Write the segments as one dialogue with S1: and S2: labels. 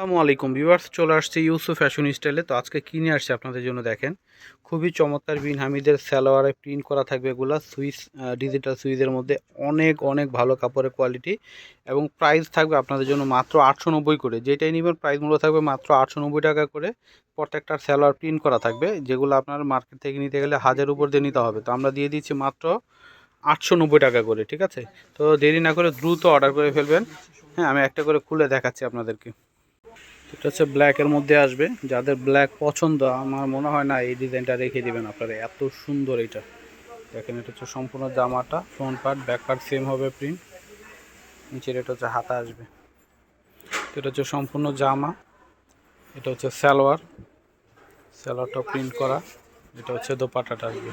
S1: আসসালামু আলাইকুম ভিউয়ার্স, চলে আসছে ইউসুফ ফ্যাশন স্টাইলে। তো আজকে কিনে আসছে আপনাদের জন্য দেখেন? খুবই চমৎকার বিন হামিদের সালোয়ারে প্রিন্ট করা থাকবে এগুলো, সুইস ডিজিটাল সুইজের মধ্যে অনেক অনেক ভালো কাপড়ের কোয়ালিটি এবং প্রাইস থাকবে আপনাদের জন্য মাত্র আটশো নব্বই করে। যেটাই নেবেন প্রাইস মূল্য থাকবে মাত্র আটশো নব্বই টাকা করে। প্রত্যেকটার সালোয়ার প্রিন্ট করা থাকবে, যেগুলো আপনার মার্কেট থেকে নিতে গেলে হাজার উপর দিয়ে নিতে হবে। তো আমরা দিয়ে দিচ্ছি মাত্র আটশো নব্বই টাকা করে, ঠিক আছে? তো দেরি না করে দ্রুত অর্ডার করে ফেলবেন। হ্যাঁ আমি একটা করে খুলে দেখাচ্ছি আপনাদেরকে। এটা হচ্ছে ব্ল্যাকের মধ্যে আসবে। যাদের ব্ল্যাক পছন্দ, আমার মনে হয় না এই ডিজাইনটা রেখে দিবেন আপনারা। এত সুন্দর এটা। দেখেন, এটা হচ্ছে সম্পূর্ণ জামাটা front part back part same হবে প্রিন্ট নিচের এটা হচ্ছে হাতা আসবে। এটা হচ্ছে সম্পূর্ণ জামা। এটা হচ্ছে সালোয়ার। সালোয়ারটা প্রিন্ট করা। এটা হচ্ছে দোপাটাটা আসবে।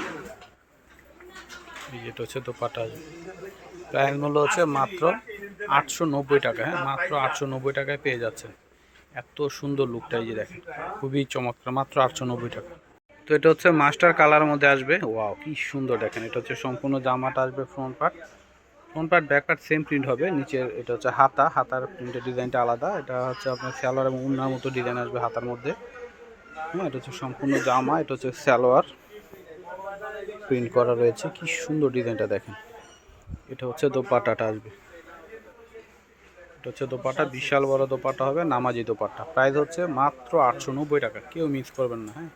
S1: এটা হচ্ছে দোপাটা আসবে। প্রাইস মূল্য হচ্ছে মাত্র আটশো নব্বই টাকা। হ্যাঁ মাত্র আটশো নব্বই টাকায় পেয়ে যাচ্ছেন। এত সুন্দর লুকটা এই যে দেখেন, খুবই চমৎকার, মাত্র আটশো নব্বই টাকা। তো এটা হচ্ছে মাস্টার কালারের মধ্যে আসবে। ওয়াও কি সুন্দর দেখেন, এটা হচ্ছে সম্পূর্ণ জামাটা আসবে front part front part back part same print হবে নিচের এটা হচ্ছে হাতা, হাতার প্রিন্টের ডিজাইনটা আলাদা। এটা হচ্ছে আপনার স্যালোয়ার এবং উন্নার মতো ডিজাইন আসবে হাতার মধ্যে। হ্যাঁ এটা হচ্ছে সম্পূর্ণ জামা, এটা হচ্ছে স্যালোয়ার প্রিন্ট করা রয়েছে, কি সুন্দর ডিজাইনটা দেখেন। এটা হচ্ছে দোপাটাটা আসবে। এটা হচ্ছে দোপাটা বিশাল বড় দোপাটা হবে, নামাজি দোপাটা প্রাইস হচ্ছে মাত্র আটশো নব্বই টাকা, কেউ মিস করবেন না হ্যাঁ?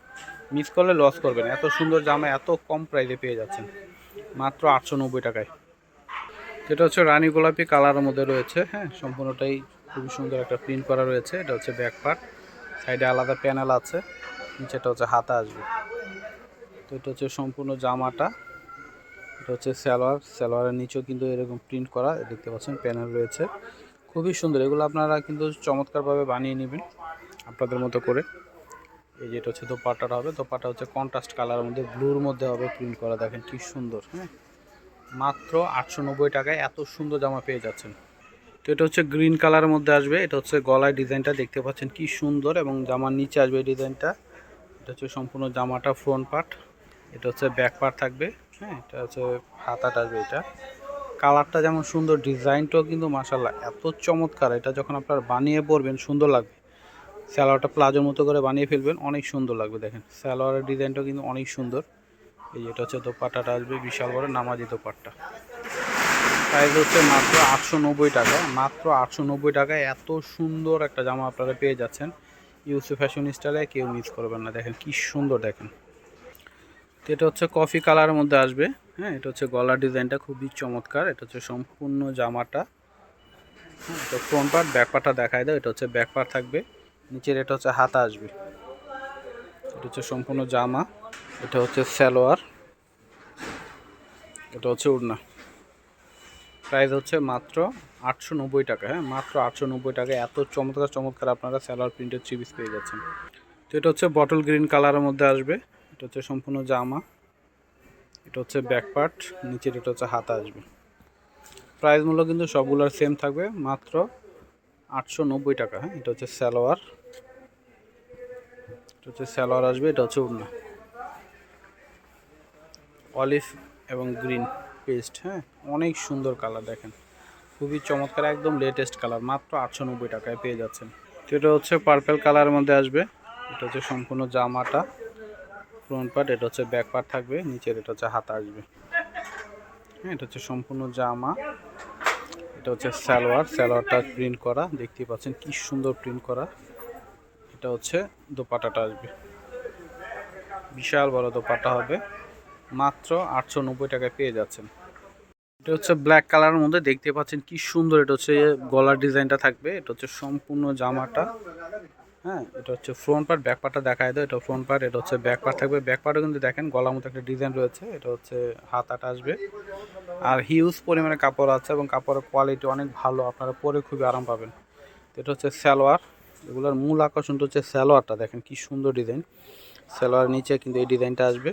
S1: মিস করলে লস করবেন, এত সুন্দর জামা, এত কম প্রাইসে পেয়ে যাচ্ছেন। মাত্র আটশো নব্বই টাকায়। এটা হচ্ছে রানী গোলাপি কালারের মধ্যে রয়েছে হ্যাঁ? সম্পূর্ণটাই খুবই সুন্দর একটা প্রিন্ট করা রয়েছে, এটা হচ্ছে ব্যাক পার্ট সাইডে আলাদা প্যানেল আছে, নিচেটা হচ্ছে হাতা আসবে। তো এটা হচ্ছে সম্পূর্ণ জামাটা, এটা হচ্ছে সালোয়ার। সালোয়ারের নিচেও কিন্তু এরকম প্রিন্ট করা, দেখতে পাচ্ছেন প্যানেল রয়েছে। খুবই সুন্দর। এগুলো আপনারা কিন্তু চমৎকারভাবে বানিয়ে নেবেন আপনাদের মতো করে। এই যেটা হচ্ছে দোপাট্টাটা হবে। দোপাট্টা হচ্ছে কন্ট্রাস্ট কালারের মধ্যে ব্লুর মধ্যে হবে প্রিন্ট করা। দেখেন কি সুন্দর হ্যাঁ? মাত্র আটশো নব্বই টাকায় এত সুন্দর জামা পেয়ে যাচ্ছেন। তো এটা হচ্ছে গ্রিন কালারের মধ্যে আসবে। এটা হচ্ছে গলায় ডিজাইনটা দেখতে পাচ্ছেন কি সুন্দর এবং জামার নিচে আসবে এই ডিজাইনটা। এটা হচ্ছে সম্পূর্ণ জামাটা ফ্রন্ট পার্ট এটা হচ্ছে ব্যাক পার্ট থাকবে হ্যাঁ? এটা হচ্ছে হাতাটা আসবে এটা। কালারটা যেমন সুন্দর, ডিজাইনটাও কিন্তু মাসাল্লাহ এত চমৎকার। এটা যখন আপনার বানিয়ে পরবেন, সুন্দর লাগবে। স্যালোয়ারটা প্লাজোর মতো করে বানিয়ে ফেলবেন, অনেক সুন্দর লাগবে দেখেন। স্যালোয়ারের ডিজাইনটাও কিন্তু অনেক সুন্দর। এই যেটা হচ্ছে দোপাট্টাটা আসবে, বিশাল বড় নামাজি দোপাট্টা। প্রাইস হচ্ছে মাত্র আটশো নব্বই টাকা। মাত্র আটশো নব্বই টাকায় এত সুন্দর একটা জামা আপনারা পেয়ে যাচ্ছেন। ইউসুফ ফ্যাশন স্টাইলে কেউ মিস করবেন না। দেখেন কি সুন্দর দেখেন। তো এটা হচ্ছে কফি কালারের মধ্যে আসবে। হ্যাঁ এটা হচ্ছে গলার ডিজাইনটা খুবই চমৎকার, এটা হচ্ছে সম্পূর্ণ জামাটা। হ্যাঁ তো ফ্রন্ট পার্ট ব্যাক পার্টটা দেখায় দাও, এটা হচ্ছে ব্যাক পার্ট থাকবে, নিচের এটা হচ্ছে হাতা আসবে। এটা হচ্ছে সম্পূর্ণ জামা, এটা হচ্ছে সালোয়ার, এটা হচ্ছে উড়না। প্রাইস হচ্ছে মাত্র আটশো নব্বই টাকা হ্যাঁ মাত্র আটশো নব্বই টাকা, এত চমৎকার চমৎকার আপনারা সালোয়ার প্রিন্টের থ্রি পিস পেয়ে যাচ্ছেন। তো এটা হচ্ছে বটল গ্রিন কালারের মধ্যে আসবে, এটা হচ্ছে সম্পূর্ণ জামা। এটা হচ্ছে ব্যাক পার্ট নিচের এটা হচ্ছে হাতা আসবে। প্রাইস মূল্য কিন্তু সবগুলোর সেম থাকবে, মাত্র আটশো নব্বই টাকা হ্যাঁ? এটা হচ্ছে সালোয়ার। এটা হচ্ছে সালোয়ার আসবে, এটা হচ্ছে উড়না। অলিভ এবং গ্রিন পেস্ট হ্যাঁ? অনেক সুন্দর কালার দেখেন। খুবই চমৎকার, একদম লেটেস্ট কালার মাত্র আটশো নব্বই টাকায় পেয়ে যাচ্ছেন। তো এটা হচ্ছে পার্পেল কালারের মধ্যে আসবে। এটা হচ্ছে সম্পূর্ণ জামাটা। ফ্রন্ট পার্ট এটা হচ্ছে ব্যাক পার্ট থাকবে, নিচের এটা হচ্ছে হাতা আসবে। হ্যাঁ এটা হচ্ছে সম্পূর্ণ জামা, এটা হচ্ছে সালোয়ার, সালোয়ারটা প্রিন্ট করা দেখতে পাচ্ছেন কি সুন্দর প্রিন্ট করা। এটা হচ্ছে দোপাটাটা আসবে। বিশাল বড় দোপাটা হবে, মাত্র আটশো নব্বই টাকায় পেয়ে যাচ্ছেন। এটা হচ্ছে ব্ল্যাক কালারের মধ্যে দেখতে পাচ্ছেন কি সুন্দর, এটা হচ্ছে গলার ডিজাইনটা থাকবে, এটা হচ্ছে সম্পূর্ণ জামাটা। হ্যাঁ। এটা হচ্ছে ফ্রন্ট পার্ট ব্যাক পার্টটা দেখায় দেয় এটা ফ্রন্ট পার্ট এটা হচ্ছে ব্যাক পার্ট থাকবে। ব্যাক পার্টও কিন্তু দেখেন, গলার মতো একটা ডিজাইন রয়েছে। এটা হচ্ছে হাতাটা আসবে। আর হিউজ পরিমাণে কাপড় আছে এবং কাপড়ের কোয়ালিটি অনেক ভালো। আপনারা পরে খুবই আরাম পাবেন। এটা হচ্ছে সালোয়ার। এগুলোর মূল আকর্ষণটা হচ্ছে সালোয়ারটা। দেখেন কি সুন্দর ডিজাইন সালোয়ার নিচে কিন্তু এই ডিজাইনটা আসবে।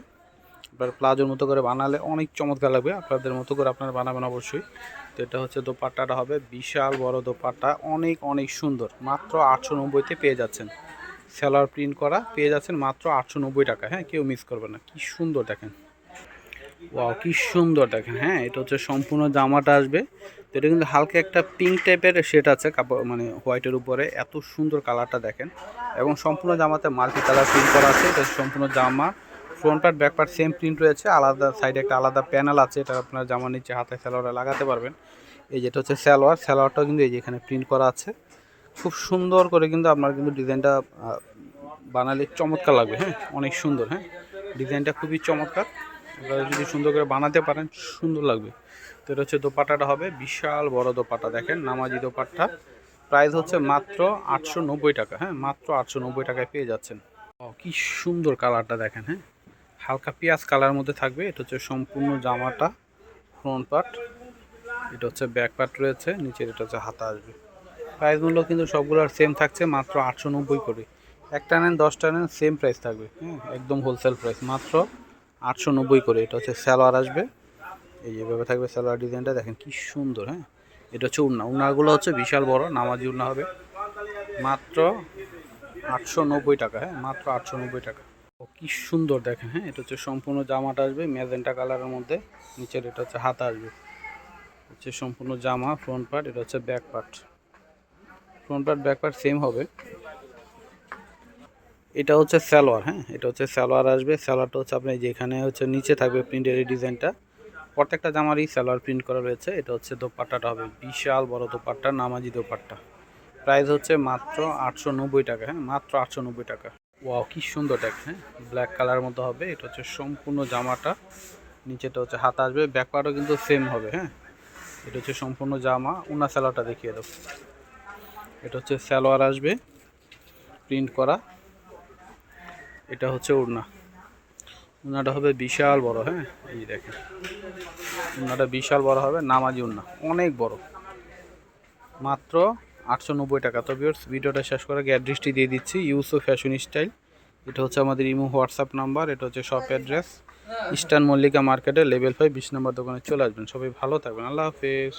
S1: আপনার প্লাজোর মতো করে বানালে অনেক চমৎকার লাগবে। আপনাদের মতো করে আপনারা বানাবেন অবশ্যই। তো এটা হচ্ছে দোপাট্টাটা হবে বিশাল বড় দোপাট্টা। অনেক অনেক সুন্দর। মাত্র আটশো নব্বইতে পেয়ে যাচ্ছেন। সেলার প্রিন্ট করা পেয়ে যাচ্ছেন মাত্র আটশো নব্বই টাকা। হ্যাঁ কেউ মিস করবে না। কি সুন্দর দেখেন। ওয়াও কি সুন্দর দেখেন। হ্যাঁ এটা হচ্ছে সম্পূর্ণ জামাটা আসবে। তো এটা কিন্তু হালকা একটা পিঙ্ক টাইপের শেড আছে, কাপড় মানে হোয়াইটের উপরে। এত সুন্দর কালারটা দেখেন। এবং সম্পূর্ণ জামাতে মাল্টি কালার প্রিন্ট করা আছে। এটা সম্পূর্ণ জামা। Front part back part same print রয়েছে, আলাদা সাইডে একটা আলাদা প্যানেল আছে, এটা আপনার জামা নিচে হাতে স্যালোয়ারে লাগাতে পারবেন। এই যেটা হচ্ছে স্যালোয়ার স্যালোয়ারটাও কিন্তু এই যে এখানে প্রিন্ট করা আছে। খুব সুন্দর করে কিন্তু আপনার কিন্তু ডিজাইনটা বানালে চমৎকার লাগবে হ্যাঁ? অনেক সুন্দর হ্যাঁ? ডিজাইনটা খুবই চমৎকার। আপনারা যদি সুন্দর করে বানাতে পারেন, সুন্দর লাগবে। তো এটা হচ্ছে দোপাট্টাটা হবে, বিশাল বড় দোপাটা দেখেন, নামাজি দোপাট্টা। প্রাইস হচ্ছে মাত্র আটশো নব্বই টাকা হ্যাঁ? মাত্র আটশো নব্বই টাকায় পেয়ে যাচ্ছেন। ও, কি সুন্দর কালারটা দেখেন হ্যাঁ? হালকা পেঁয়াজ কালার মধ্যে থাকবে। এটা হচ্ছে সম্পূর্ণ জামাটা ফ্রন্ট পার্ট এটা হচ্ছে ব্যাক পার্ট রয়েছে, নিচের এটা হচ্ছে হাতা আসবে। প্রাইসগুলো কিন্তু সবগুলোর সেম থাকছে, মাত্র আটশো নব্বই করে। একটা নেন, দশটা নেন সেম প্রাইস থাকবে। হ্যাঁ একদম হোলসেল প্রাইস মাত্র আটশো নব্বই করে। এটা হচ্ছে স্যালোয়ার আসবে। এই যেভাবে থাকবে স্যালোয়ার ডিজাইনটা, দেখেন কি সুন্দর হ্যাঁ? এটা হচ্ছে উন্না, উন্নাগুলো হচ্ছে বিশাল বড়, নামাজি উন্না হবে। মাত্র আটশো নব্বই টাকা হ্যাঁ? মাত্র আটশো নব্বই টাকা। কি সুন্দর দেখেন হ্যাঁ? এটা হচ্ছে সম্পূর্ণ জামাটা আসবে, ম্যাজেন্টা কালারের মধ্যে। নিচের এটা হচ্ছে হাতা আসবে। হচ্ছে সম্পূর্ণ জামা ফ্রন্ট পার্ট এটা হচ্ছে back part front part back part same হবে। এটা হচ্ছে সালোয়ার হ্যাঁ? এটা হচ্ছে সালোয়ার আসবে। সালোয়ারটা হচ্ছে আপনি যেখানে হচ্ছে নিচে থাকবে প্রিন্টের এই ডিজাইনটা। প্রত্যেকটা জামারই সালোয়ার প্রিন্ট করা রয়েছে। এটা হচ্ছে দোপাট্টাটা হবে। বিশাল বড় দোপাট্টা, নামাজি দোপাট্টা। প্রাইস হচ্ছে মাত্র আটশো নব্বই টাকা হ্যাঁ? মাত্র আটশো নব্বই টাকা। ওয়াও কি সুন্দর দেখ হ্যাঁ? ব্ল্যাক কালার মতো হবে। এটা হচ্ছে সম্পূর্ণ জামাটা। নিচেটা হচ্ছে হাত আসবে ব্যাকপার্টও কিন্তু সেম হবে হ্যাঁ? এটা হচ্ছে সম্পূর্ণ জামা। উনা সালোয়ারটা দেখিয়ে দেবো এটা হচ্ছে সালোয়ার আসবে প্রিন্ট করা। এটা হচ্ছে উড়না। উন্নাটা হবে বিশাল বড় হ্যাঁ? এই দেখেন। উন্নাটা বিশাল বড় হবে, নামাজি উন্না অনেক বড়। মাত্র আটশো নব্বই টাকা। তো ভিউয়ার্স ভিডিওটা শেষ করার আগে অ্যাড্রেসটি দিয়ে দিচ্ছি ইউসো ফ্যাশন স্টাইল এটা হচ্ছে আমাদের ইমো হোয়াটসঅ্যাপ নাম্বার, এটা হচ্ছে শপ অ্যাড্রেস ইস্টার্ন মল্লিকা মার্কেটের লেভেল ফাইভ বিশ নম্বর দোকানে চলে আসবেন। সবাই ভালো থাকবেন। আল্লাহ হাফেজ।